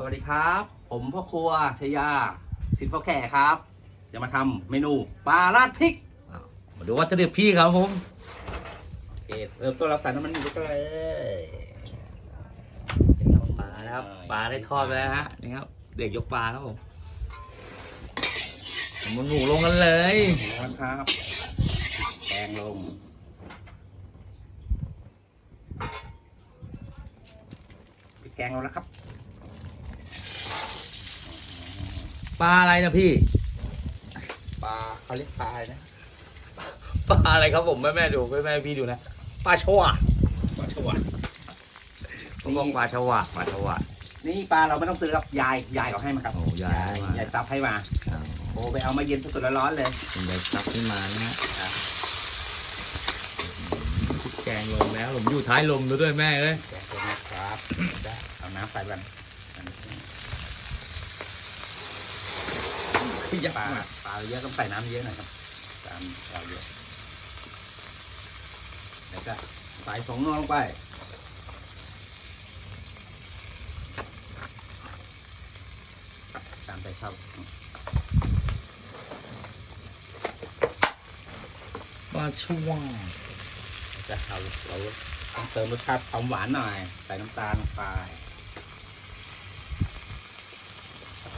สวัสดีครับ ผมพ่อครัวชยา สิทธิ์พ่อแก่ครับ จะมาทำเมนูปลาราดพริกอ้าวมาดูวัตถุดิบพี่ครับผมโอเคเริ่มต้นเราใส่น้ำมันหมูไปเลยปลานะครับปลาได้ทอดไปแล้วฮะนี่ครับ เด็กยกปลาครับผมเอามันหมูลงกันเลยร้อนครับแกงลงพริกแกงเราแล้วครับ ปลาอะไรนะพี่ ปลาเขาเรียกปลาอะไรนะปลาอะไรครับผมแม่แม่ๆดูแม่แม่ๆพี่ดูนะปลาชวาปลาชวดผมบอกปลาชวาปลาชวานี่ปลาเราไม่ต้องซื้อครับยายยายเขาให้มาครับโอ้ยายให้มายายซับให้มาอ้าวโอ้ไปเอามาเย็นสดๆร้อนๆเลยเป็นใบซับขึ้นมานะฮะครับพริกแกงลงแล้วผมอยู่ท้ายลมด้วยแม่เลยแกงตัวนะครับได้เอาน้ำใส่กัน ปลาปลาเยอะต้องใส่น้ำเยอะหน่อยครับตามปลาเยอะแล้วก็ใส่ผงนัวลงไปตามใส่ข้าวปลาชวาแล้วก็เอาเราต้องเติมรสชาติความหวานหน่อย ใส่น้ำตาลลงไป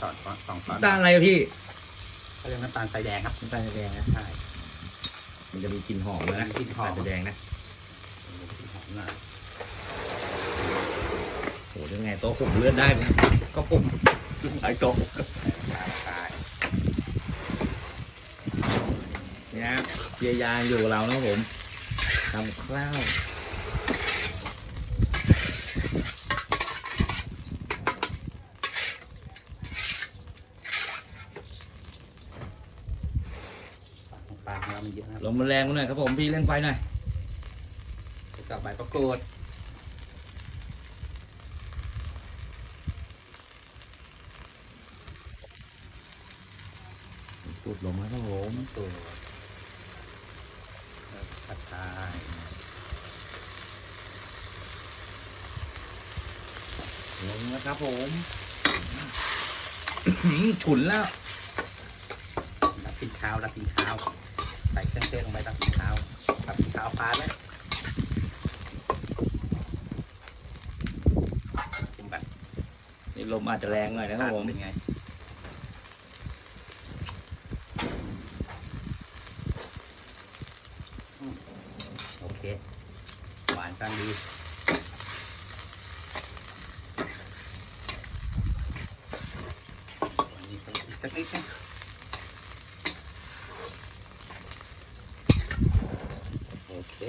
สอดสองช้อนด้านอะไรอะพี่ เขาเรียกน้ำตาลทรายแดงครับน้ำตาลแดงนะใช่มันจะมีกลิ่นหอมเลยนะมีกลิ่นหอมำตาลแดงนะหอมหน่อยโหยังไงโต๊ะผมเลือดได้ไหมก็ผมไอ้โต๊ะใช่ใช่เนี่ยฮะเยียวยาอยู่กับเรานะครับผมทำข้าว ปลาของเรา มันเยอะนะลงมาแรงหน่อยครับผมพี่เร่งไฟหน่อยแล้วก็ใบประกรูดปุดลงมาครับผมประกรูดแล้วก็ผัดไทยลงแล้วครับผมฉุนแล้วรับกินข้าวรับกินข้าวใส่ เครื่องเทศลงไปรับกินข้าวรับกินข้าวปลาไหมกินแบบนี่ลมอาจจะแรงหน่อยนะครับผมเป็นไงอืมโอเค หวานกลางดีวันนี้ก็อีกสักนิดนึง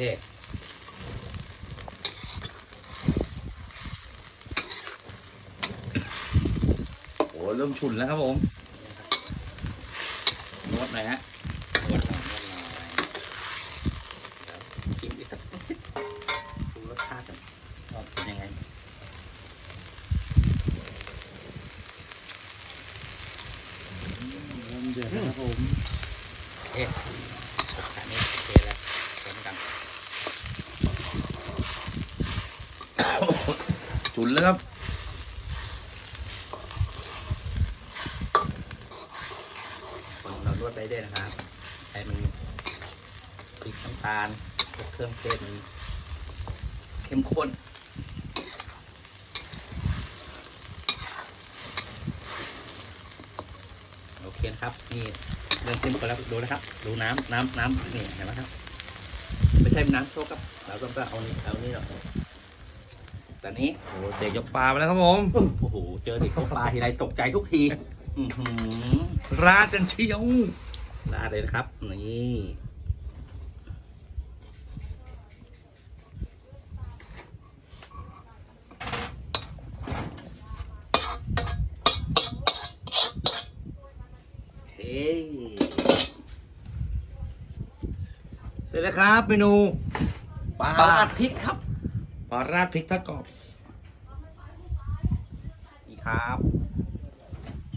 โอเคโอ้เริ่มฉุนแล้วครับผมนวดหน่อยฮะนวดหน่อยนวดหน่อยเดี๋ยวชิมอีกสักนิดดูรสชาติกันว่าเป็นยังไงเริ่มเดือดแล้วครับผมเอ๊ะรสชาตินี้โอเคแล้วเหมือนกัน ฉุนแล้วครับคนเรานวดไปเรื่อยนะครับให้มันพริกน้ำตาลเครื่องเทศมันเข้มข้นโอเคครับนี่เริ่มเข้มข้นแล้วดูนะครับ ดูน้ำน้ำน้ำนี่เห็นไหมครับ ไม่ใช่น้ำโชกครับ เราต้องเอานี่เอานี่หน่อย แต่นี้โอ้เด็กยกปลาไปแล้วครับผม โอ้โหเจอเด็กตกปลาทีไรตกใจทุกทีอือหือราดกันเชียวลาดเลยนะครับนี่เฮ้ยเสร็จแล้วครับเมนูปลาปลาราดพริกครับ ปลาราดพริกทะกรอบนี่ครับ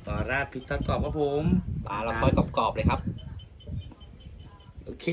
ปลาราดพริกทะกรอบครับผมปลาเราคอยกรอบๆเลยครับ โอเค